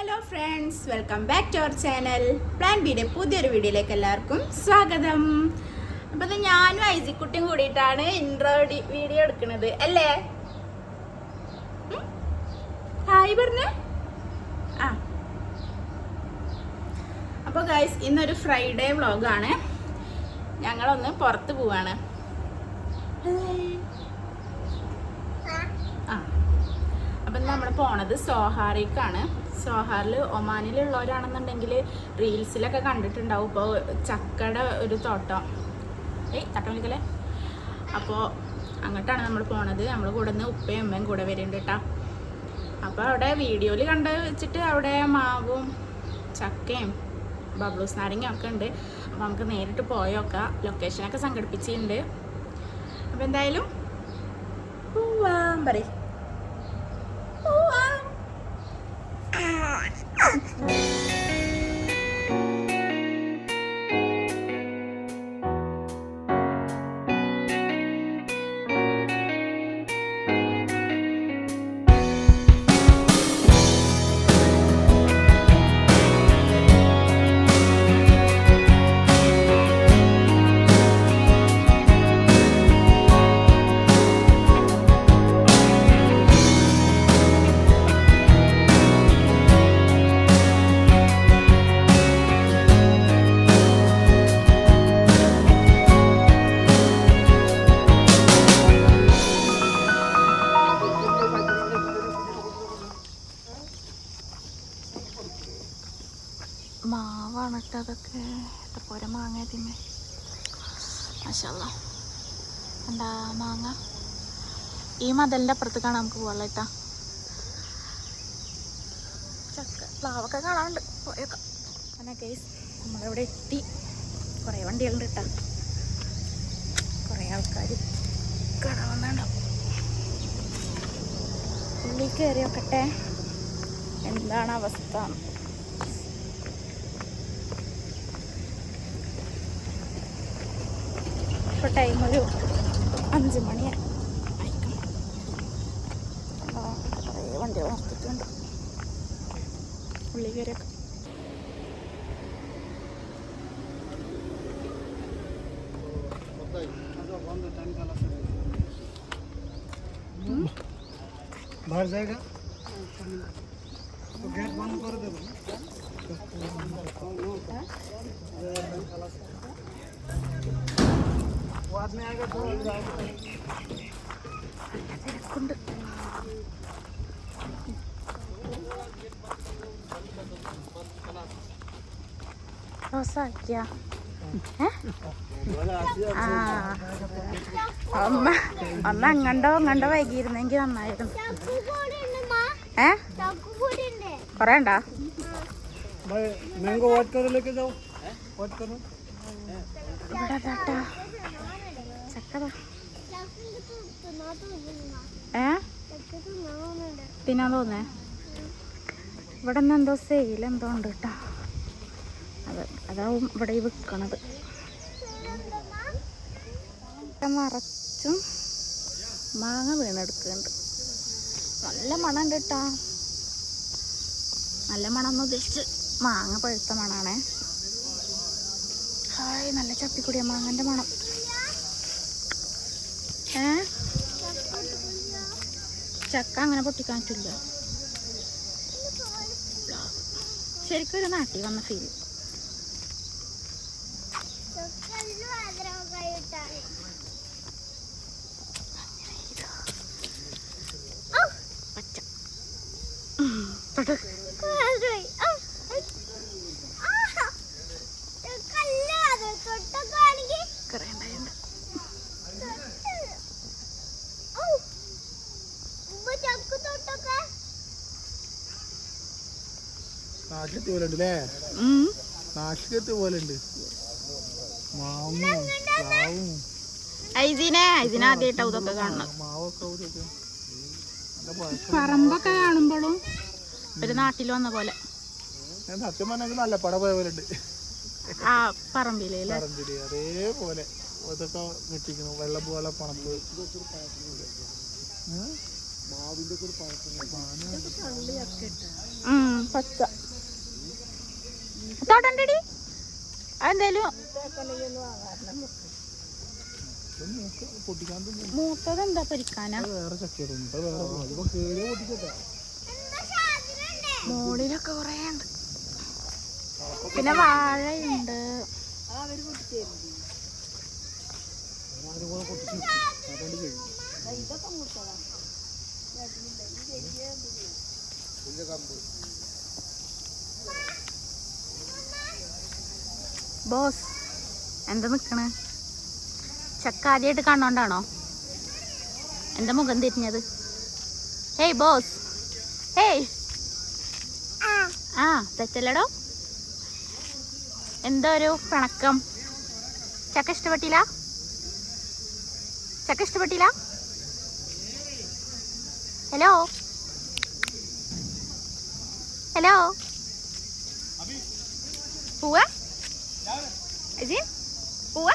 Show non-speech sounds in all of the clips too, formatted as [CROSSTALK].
Hello friends welcome back to our channel plan ബിയുടെ പുതിയൊരു വീഡിയോയിലേക്ക് എല്ലാവർക്കും സ്വാഗതം. അപ്പോൾ ഇത് ഞാനും ഐസിക്കുട്ടിയും കൂടിയിട്ടാണ് ഇൻട്രോ വീഡിയോ എടുക്കുന്നത് അല്ലേ? ഹായ് പറഞ്ഞ. ആ. അപ്പോൾ ഗൈസ് ഇന്നൊരു ഫ്രൈഡേ വ്ളോഗാണ് ഞങ്ങളൊന്ന് പുറത്ത് പോവാണ്. ആ. അപ്പം നമ്മൾ പോണത് സോഹാറിക്കാണ്. സോഹാറിൽ ഒമാനിലുള്ളവരാണെന്നുണ്ടെങ്കിൽ റീൽസിലൊക്കെ കണ്ടിട്ടുണ്ടാവും. ഇപ്പോൾ ചക്കയുടെ ഒരു തോട്ടം. ഏയ് തട്ടം വിളിക്കല്ലേ? അപ്പോൾ അങ്ങോട്ടാണ് നമ്മൾ പോണത്. നമ്മൾ കൂടെ നിന്ന് ഉപ്പയും ഉമ്മയും കൂടെ വരുന്നുണ്ട് കേട്ടോ അപ്പോൾ അവിടെ വീഡിയോയിൽ കണ്ട് വെച്ചിട്ട് അവിടെ മാവും ചക്കയും ബബ്ലൂസ് നാരങ്ങയും ഒക്കെ ഉണ്ട്. അപ്പോൾ നമുക്ക് നേരിട്ട് പോയൊക്കെ ലൊക്കേഷനൊക്കെ സംഘടിപ്പിച്ചിട്ടുണ്ട്. അപ്പോൾ എന്തായാലും പോവാൻ പറയും. Ah! [LAUGHS] എന്താ മാങ്ങ? ഈ മതലിന്റെ അപ്പുറത്ത് കാണാം നമുക്ക് പോകാം കേട്ടാ ചക്ക. പ്ലാവൊക്കെ കാണാനുണ്ട്. പോയേക്കാം. അങ്ങനെ കേസ് നമ്മളിവിടെ എത്തി. കുറേ വണ്ടികളുണ്ട് കേട്ടാ കുറേ ആൾക്കാർ കാണാവുന്നുണ്ടാവും ഉള്ളിൽ കയറി നോക്കട്ടെ. എന്താണ് അവസ്ഥ? ഇപ്പോൾ ടൈം ഒരു അഞ്ച് മണി ആയിക്കണം ആ, കുറേ വണ്ടികൾ നിർത്തിയിട്ടുണ്ട് ഉള്ളിൽ കയറിയൊക്കെ बाहर जाएगा तो गेट बंद कर दे वो आदमी आएगा तो തിരക്കുണ്ട് റോസാക്കിയ അമ്മ അമ്മ അങ്ങണ്ടോ അങ്ങണ്ടോ വൈകിയിരുന്നെങ്കിൽ നന്നായിരുന്നു. ഏ? കൊറേ ഉണ്ടോ? ഇവിടെ അതാട്ടാ ഏ? തിന്നാൻ തോന്നേ ഇവിടെ നിന്ന് എന്തോ സെയിൽ എന്തോ ഉണ്ട് കേട്ടോ അത് അതാവും ഇവിടെ ഈ വിൽക്കണത് മറച്ചും മാങ്ങ വീണെടുക്കുന്നുണ്ട്. നല്ല മണമുണ്ട് ഉണ്ട് കേട്ടാ നല്ല മണം എന്ന് ഉദ്ദേശിച്ച് മാങ്ങ പഴുത്ത മണാണേ. ഹായ് നല്ല ചപ്പിക്കുടിയ മാങ്ങന്റെ മണം ഏ ചക്ക അങ്ങനെ പൊട്ടിക്കാൻ ശരിക്കും ഒരു നാട്ടിൽ വന്ന ഫീൽ പച്ച ഉം, തൊട്ട് കുറേ ഉണ്ടായിട്ടുണ്ട് നാട്ടിലെത്തി പോലെ ഉണ്ട് അല്ലേ? ഉം. പോലെ ഉണ്ട് മാവും പ്ലാവും. ഇതൊക്കെ പഴക്കം പറമ്പൊക്കെ കാണുമ്പോഴും ഒരു നാട്ടിൽ വന്ന പോലെ. ഞാൻ സത്യം പറഞ്ഞാൽ നല്ല പട പോയ പോലെ ഉണ്ട് ആ പറമ്പിലേ അതേപോലെ. ഇതൊക്കെ വെട്ടിക്കുന്നു. വെള്ളം പോലെ പണപ്പ് ഉം? ഉം, പച്ച. തൊടണ്ടടി? അതെന്തേലും മൂത്തത് എന്താ പരിക്കാനാ? മോളിലൊക്കെ കൊറേ ഉണ്ട്. പിന്നെ വാഴയുണ്ട് ഇതൊക്കെ കൂടെ ബോസ് എന്താ നിക്കണേ? ചക്ക ആദ്യമായിട്ട് കാണോണ്ടാണോ എന്താ മുഖം തിരിഞ്ഞത്? Hey boss hey. ആ തെറ്റല്ലടോ. എന്താ ഒരു പിണക്കം? ചക്ക ഇഷ്ടപ്പെട്ടില്ല? ചക്ക ഇഷ്ടപ്പെട്ടില്ല? ഹലോ? ഹലോ? പോവാ? അജിൻ പോവാ?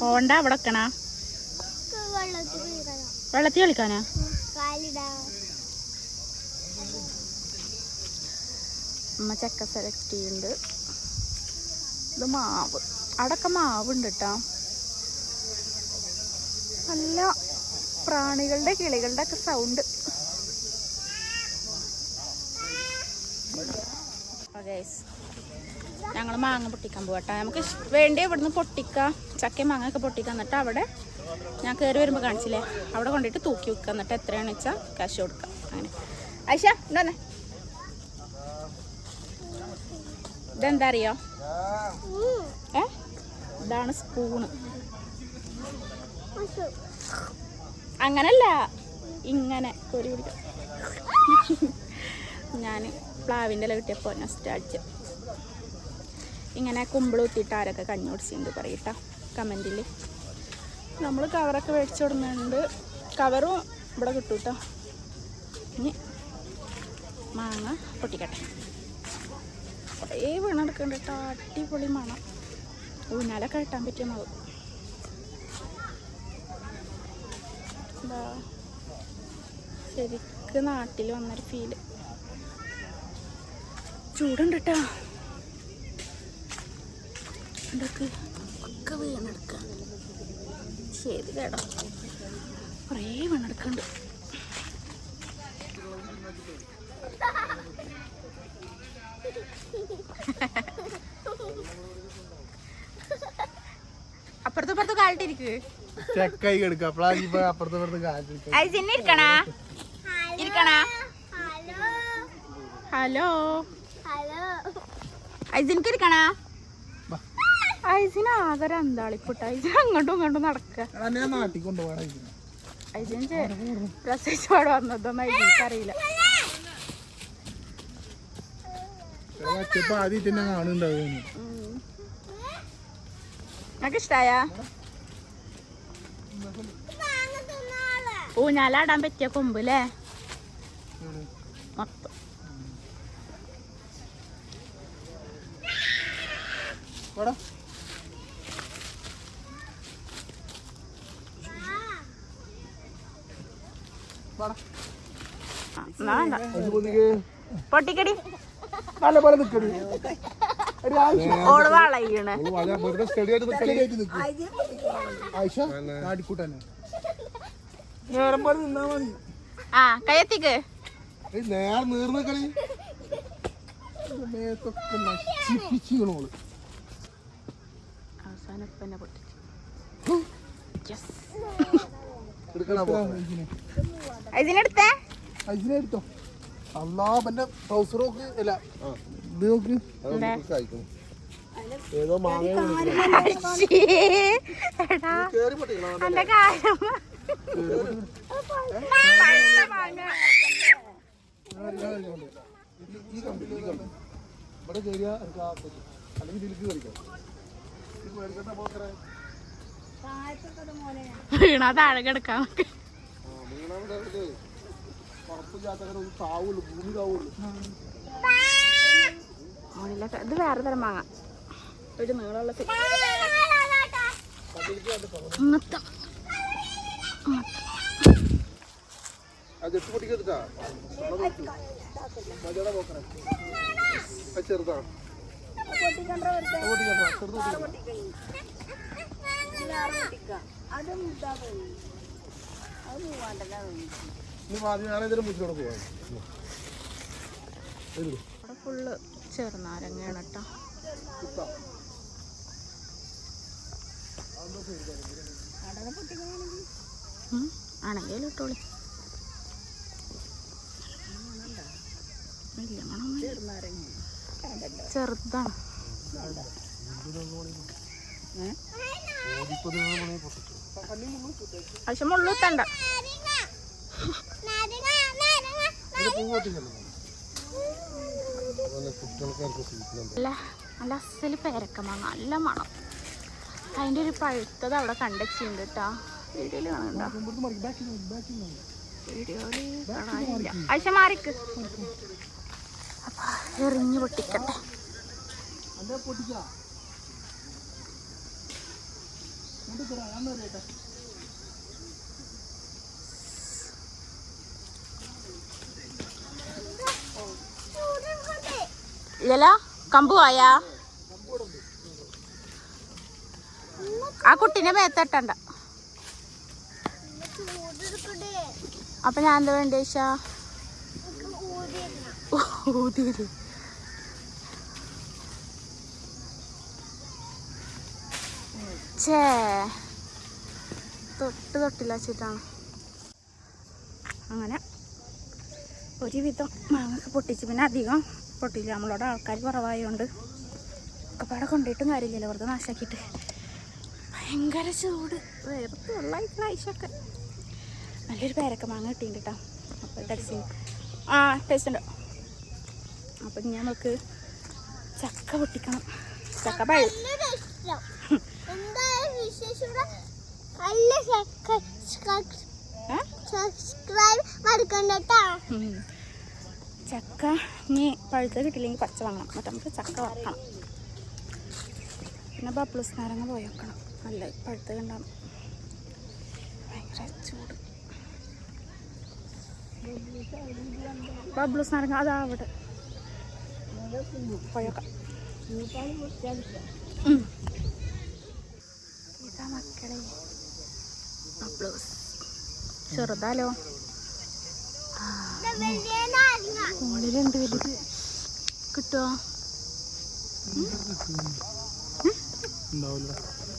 പോണ്ട അവിടെ വെള്ളത്തിൽ കളിക്കാനാ? അമ്മ ചക്ക സെലക്ട് ചെയ്യുന്നുണ്ട് ഇത് മാവ്. അവിടൊക്കെ മാവുണ്ട് കേട്ടോ. നല്ല പ്രാണികളുടെ കിളികളുടെ ഒക്കെ സൗണ്ട് ഞങ്ങൾ മാങ്ങ പൊട്ടിക്കാൻ പോകട്ടെ നമുക്ക് വേണ്ടി ഇവിടുന്ന് പൊട്ടിക്കാം. ചക്ക മാങ്ങയൊക്കെ ഒക്കെ പൊട്ടിക്കാം. എന്നിട്ട് അവിടെ ഞാൻ കയറി വരുമ്പോൾ കാണിച്ചില്ലേ? അവിടെ കൊണ്ടിട്ട് തൂക്കി വെക്കുക. എന്നിട്ട് എത്രയാണെന്ന് വെച്ചാൽ കാശ് കൊടുക്കാം അങ്ങനെ. ഐഷ ഉണ്ടോന്നെ ഇതെന്താ അറിയോ? ഏ? ഇതാണ് സ്പൂണ് അങ്ങനല്ല. ഇങ്ങനെ കോരി ഞാൻ പ്ലാവിന്റെ ഇല കിട്ടിയപ്പോൾ നെസ്റ്റ് അടിച്ച്. ഇങ്ങനെ കുമ്പിളൂത്തിയിട്ട് ആരൊക്കെ കഞ്ഞി കുടിച്ചിട്ടുണ്ട് പറയട്ട കമന്റിൽ നമ്മൾ കവറൊക്കെ മേടിച്ചു കൊടുക്കുന്നുണ്ട്. കവറും ഇവിടെ കിട്ടും കേട്ടോ ഇനി മാങ്ങ പൊട്ടിക്കട്ടെ. കുറേ വീണെടുക്കുന്നുണ്ട് കേട്ടോ അടിപൊളി മണം. ഊഞ്ഞാലൊക്കെ കിട്ടാൻ പറ്റിയ മാവ് എന്താ? ശരിക്ക് നാട്ടിൽ വന്നൊരു ഫീൽ ചൂടുണ്ട് കേട്ടോ ഇതൊക്കെ ഒക്കെ വീണെടുക്കാം. ശരി കേട്ടോ കുറേ വീണെടുക്കുന്നുണ്ട് അപ്പുറത്തും ഇപ്പുറത്തും അപ്പളാ ഇപ്പൊ അപ്പുറത്തെ ഇപ്പുറത്തെ കാറ്റ് ഇരിക്കണാ? ഇരിക്കണ? ഇരിക്കണ ഹലോ. ഇരിക്കണ. ഐസിന് ആകെ ഐസിന് അങ്ങോട്ടും ഇങ്ങോട്ടും ഐസിന് പ്രസവിച്ചോടെ വന്നതൊന്നും അറിയില്ല. ഇഷ്ടായ ഊഞ്ഞാലാടാൻ പറ്റിയ കൊമ്പ് അല്ലേ വേണ്ട പൊട്ടിക്കടി. നല്ല പോലെ നിക്കടി ഓൾ വളയണ്. നേരം പോലെ നിന്നാ മതി. ആ കയ്യെത്തിക്ക് നേരെ നീർന്ന് കളി. മേത്തൊക്കെ നശിപ്പിച്ചിക്കണോൾ എന്നെ പൊട്ടിച്ചു. എടുത്തോ അല്ലാ പിന്നെ ട്രൗസർ നോക്ക് അല്ല ഇത് നോക്ക്. ഏതോ മാങ്ങ കേറി പൊട്ടിക്കണം? ഇവിടെ കയറിയാ അല്ലെങ്കിൽ ഇതിലേക്ക് പോക്കറേ വീണാ താഴെ ഇത് വേറെ തരം മാങ്ങ ഒരു നീളമുള്ള ചെറുതാണ് ഫുള്ള് ചെറുനാരങ്ങയാണ്. ആണെങ്കിൽ ഇട്ടോളി ചെറുതാണ് പക്ഷെ നല്ല അസൽ പേരക്ക നല്ല മണം. അതിന്റെ ഒരു പഴുത്തത് അവിടെ കണ്ടെച്ചിണ്ട് കേട്ടോ വീഡിയോയിൽ ബാക്കിൽ വീഡിയോയിൽ കാണാനില്ല. ആഴ്ച മാറിക്ക്. അപ്പൊ എറിഞ്ഞു പൊട്ടിക്കട്ടെ. അല്ലേ പൊട്ടിക്കാ കൊണ്ടുത്തരാ തരാം ഞാൻ അറിയട്ടെ ഇല്ലല്ലോ കമ്പു പോയാ? ആ കുട്ടീനെ മേത്തട്ടണ്ട അപ്പൊ ഞാൻ എന്താ വേണ്ട ചേച്ചാ ഛേ. തൊട്ട് തൊട്ടില്ല വെച്ചിട്ടാണ് അങ്ങനെ ഒരുവിധം മാങ്ങൊക്കെ പൊട്ടിച്ച് പിന്നെ അധികം പൊട്ടില്ല. നമ്മളോട് ആൾക്കാർ കുറവായതുകൊണ്ട് ഒക്കെ പാടെ കൊണ്ടുപോയിട്ടും കാര്യമില്ലല്ലോ. വെറുതെ നാശാക്കിയിട്ട്. ഭയങ്കര ചൂട്. വേർത്ത് വെള്ളമായിട്ടുള്ള ഐശൊക്കെ. നല്ലൊരു പേരക്ക മാങ്ങ കിട്ടിയിട്ടുണ്ട് കേട്ടോ അപ്പോൾ ടേസ്റ്റ് ആ ടേസ്റ്റ് ഉണ്ട്. അപ്പം ഞാൻ നമുക്ക് ചക്ക പൊട്ടിക്കണം. ചക്ക പഴ ഏ? സബ്സ്ക്രൈബ് മറക്കണ്ടട്ടാ ഉം. ചക്ക ഇനി പഴുത്ത കിട്ടില്ലെങ്കിൽ പച്ച വാങ്ങണം. എന്നിട്ട് നമുക്ക് ചക്ക വറക്കണം. പിന്നെ ബബ്ലൂസ് നാരങ്ങ പോയി വെക്കണം. നല്ല പഴുത്ത ഉണ്ടാകും ഭയങ്കര ചൂട്. ബബ്ലൂസ് നാരങ്ങ അതാ അവിടെ. പോയേക്കാം ബബ്ലൂസ് ചെറുതാലോ? മുകളിലുണ്ട് വലുത് കിട്ടുമോ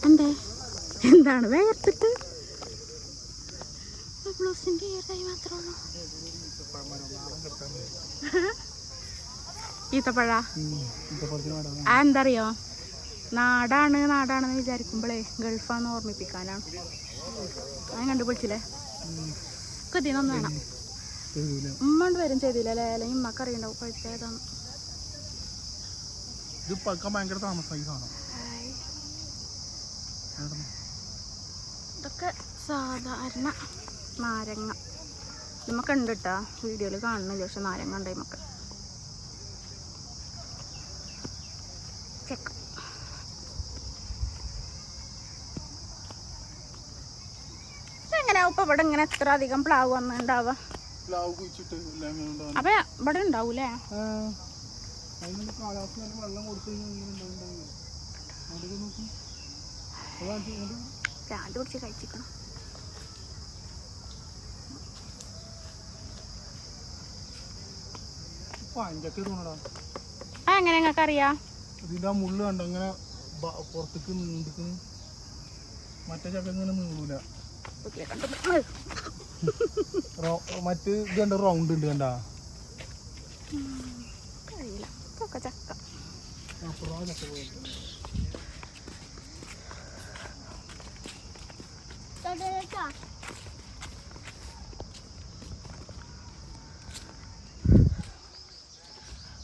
എന്തേ? എന്താണ് വേർത്തിട്ട്? ബ്ലൗസിന്റെ ഏതായി മാത്രമേ ഉള്ളൂ. ഈത്തപ്പഴ? ആ എന്തറിയോ നാടാണ് നാടാണെന്ന് വിചാരിക്കുമ്പോഴേ ഗൾഫാന്ന് ഓർമ്മിപ്പിക്കാനാണ്. ഞാൻ കണ്ടുപിടിച്ചില്ലേ? കത്തിനൊന്നും വേണം. ഉമ്മണ്ട് വരും ചെയ്തില്ല? അല്ലേ? അല്ലെങ്കിൽ ഉമ്മക്ക് അറിയണ്ടാവും. പഴുത്തേതാന്ന് ഇത് പക്കാൻ ഭയങ്കര താമസമായി സാധനം. ഇതൊക്കെ സാധാരണ നാരങ്ങ. നമുക്ക് ഉണ്ട് കേട്ടോ. വീഡിയോയിൽ കാണുന്നില്ല. പക്ഷെ നാരങ്ങ ഉണ്ടായി നമുക്ക് എങ്ങനെയാ ഇപ്പൊ ഇവിടെ ഇങ്ങനെ എത്ര അധികം പ്ലാവ് ഉണ്ടാവും അപ്പൊ ഇവിടെ ഉണ്ടാവൂലേ? രാണ്ട് പിടിച്ച് കഴിച്ചിക്കണം. പഞ്ചൊക്കെ തോന്നടാ ആ എങ്ങനെ നിങ്ങൾക്ക് അറിയാം? ഇതിന്റെ ആ മുള്ള് കണ്ടോ? ഇങ്ങനെ പുറത്തേക്ക് നീണ്ടിക്കുന്നു മറ്റേ ചക്ക ഇങ്ങനെ നീളൂല മറ്റ് കണ്ട റൗണ്ട് ഉണ്ട് കണ്ടാ? ചക്ക.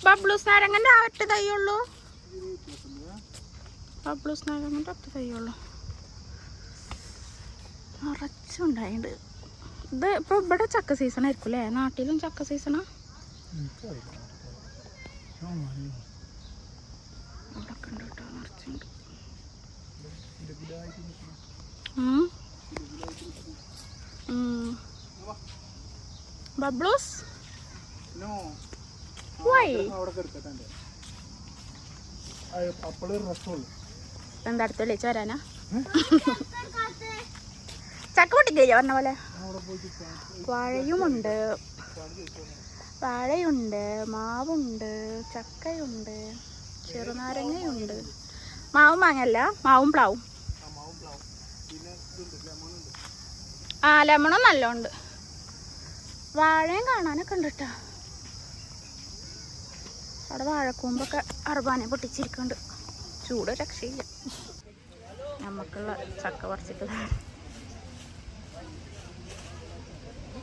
ബബ്ലൂസ് നാരങ്ങന്റെ ഒറ്റ തൈയുള്ളൂ ബബ്ലൂസ് നാരങ്ങന്റെ ഒറ്റ തൈയുള്ളൂ നിറച്ചുണ്ടായിട്ടുണ്ട് ഇത് ഇപ്പോൾ ഇവിടെ ചക്ക സീസൺ ആയിരിക്കും അല്ലേ നാട്ടിലും ചക്ക സീസണാ. ബബ്ലൂസ് എന്താ അടുത്തല്ലേ? വരാനാ [LAUGHS] ചക്ക പൊട്ടിക്കില്ല പറഞ്ഞ പോലെ. വാഴയുമുണ്ട്. വാഴയുണ്ട് മാവുണ്ട് ചക്കയുണ്ട് ചെറുനാരങ്ങയുണ്ട്. മാവും മാങ്ങല്ല മാവും പ്ലാവും. ആ ലെമണും നല്ലോണ്ട്. വാഴയും കാണാനൊക്കെ ഉണ്ട് കേട്ടോ അവിടെ വാഴക്കൂമ്പൊക്കെ അറുപാനെ പൊട്ടിച്ചിരിക്കുന്നുണ്ട് ചൂട് രക്ഷയില്ല. നമുക്കുള്ള ചക്ക പറിച്ചിട്ട്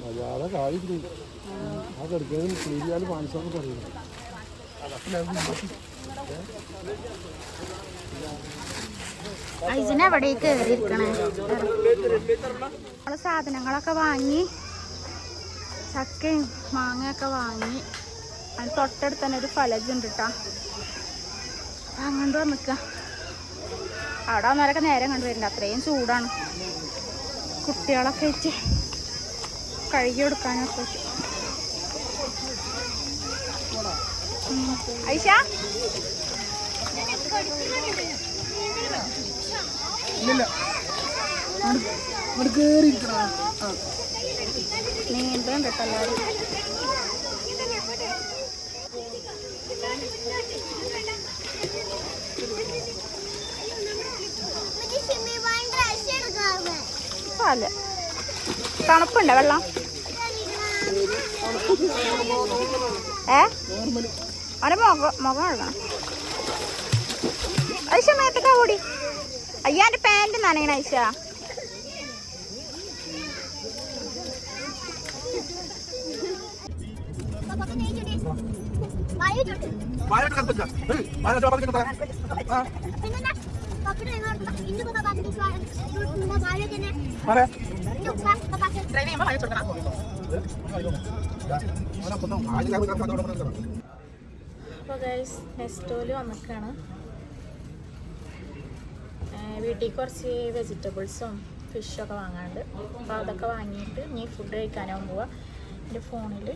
മര്യാദ കാര്യം ആ കിടക്കുന്നത് ശരിയാൽ പാൻസൊക്കെ പറയുന്നു ഐസിനെ എവിടെ കയറിയിരിക്കണേ? നമ്മൾ സാധനങ്ങളൊക്കെ വാങ്ങി ചക്കയും മാങ്ങയൊക്കെ വാങ്ങി. അതിന് തൊട്ടടുത്ത് തന്നെ ഒരു ഫലജ് ഉണ്ട് കേട്ടോ അങ്ങോട്ട് വന്നിക്ക അവിടെ വന്നാലൊക്കെ നേരം കണ്ടു വരുന്നുണ്ട്. അത്രയും ചൂടാണ്. കുട്ടികളൊക്കെ വെച്ച് കഴുകി കൊടുക്കാനൊക്കെ. ഐഷ? കേട്ടോ എല്ലാവരും അല്ല തണുപ്പുണ്ടോ വെള്ളം? ഏ? അവനെ മുഖം മുഖം കഴുകണം. ഐഷ മേത്തക്കാ കൂടി അയ്യാ എന്റെ പാന്റ് നനയണ ഐഷ അപ്പോൾ ഗൈസ് നെസ്റ്റോയിൽ വന്നിക്കാണ് വീട്ടിൽ കുറച്ച് വെജിറ്റബിൾസും ഫിഷൊക്കെ വാങ്ങാണ്ട് അപ്പോൾ അതൊക്കെ വാങ്ങിയിട്ട് ഇനി ഫുഡ് കഴിക്കാനാവും പോവുക എന്റെ ഫോണിൽ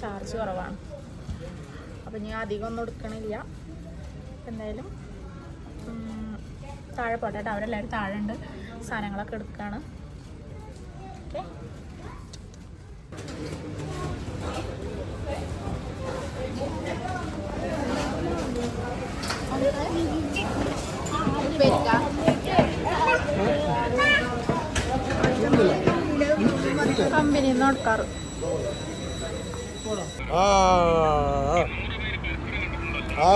ചാർജ് കുറവാണ്. അപ്പോൾ ഞാൻ അധികം ഒന്നും എടുക്കണില്ല. എന്തായാലും താഴെ പോട്ടെ കേട്ടോ. അവരെല്ലാവരും താഴെ ഉണ്ട് സാധനങ്ങളൊക്കെ എടുക്കുകയാണ് ഓക്കെ. കമ്പനി നടക്കാറ് ആ ആ. ആ.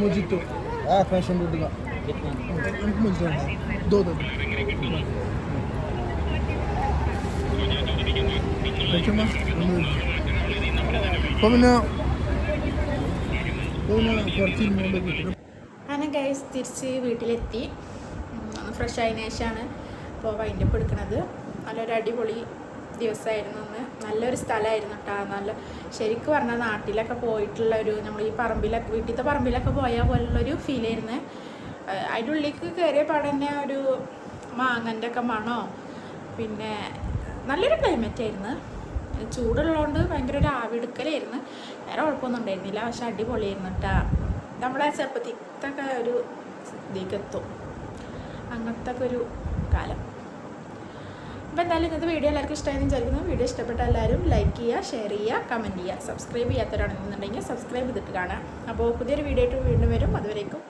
മുജിറ്റോ ആ ഫാഷൻ ബൂട്ടിക നമുക്ക് മുജിറ്റോ വേണ്ട. ദോ ദോ കഴിച്ചമ്മ അപ്പോൾ പിന്നെ അപ്പോൾ അങ്ങനെ ഗൈസ് തിരിച്ച് വീട്ടിലെത്തി. ഫ്രഷ് ആയതിനു ശേഷമാണ് ഇപ്പോൾ വൈൻഡപ്പ് എടുക്കുന്നത് നല്ലൊരു അടിപൊളി ദിവസമായിരുന്നു അന്ന്. നല്ലൊരു സ്ഥലമായിരുന്നു കേട്ടോ നല്ല ശരിക്കും പറഞ്ഞാൽ നാട്ടിലൊക്കെ പോയിട്ടുള്ള ഒരു നമ്മൾ ഈ പറമ്പിലൊക്കെ വീട്ടിലത്തെ പറമ്പിലൊക്കെ പോയ പോലുള്ളൊരു ഫീലായിരുന്നു അതിന്റെ ഉള്ളിലേക്ക് കയറിയ പാടന്നെ ഒരു മാങ്ങന്റെ ഒക്കെ മണോ? പിന്നെ നല്ലൊരു ക്ലൈമറ്റ് ആയിരുന്നു. ചൂടുള്ളതുകൊണ്ട് ഭയങ്കര ഒരു ആവിടുക്കലായിരുന്നു. വേറെ കുഴപ്പമൊന്നും ഉണ്ടായിരുന്നില്ല. പക്ഷെ അടിപൊളിയായിരുന്നു കേട്ടോ നമ്മളെ ചെറുപ്പത്തിത്തൊക്കെ ഒരു ഇതിലേക്ക് അങ്ങനത്തെ ഒരു കാലം. അപ്പോൾ എന്തായാലും ഇന്നത്തെ വീഡിയോ എല്ലാവർക്കും ഇഷ്ടമായെന്ന് വിചാരിക്കുന്നു. വീഡിയോ ഇഷ്ടപ്പെട്ട എല്ലാവരും ലൈക്ക് ചെയ്യുക ഷെയർ ചെയ്യുക കമന്റ് ചെയ്യുക. സബ്സ്ക്രൈബ് ചെയ്യാത്തവരാണെന്നുണ്ടെങ്കിൽ സബ്സ്ക്രൈബ് ചെയ്തിട്ട് കാണാം അപ്പോൾ പുതിയൊരു വീഡിയോ ആയിട്ട് വീണ്ടും വരും. അതുവരേക്കും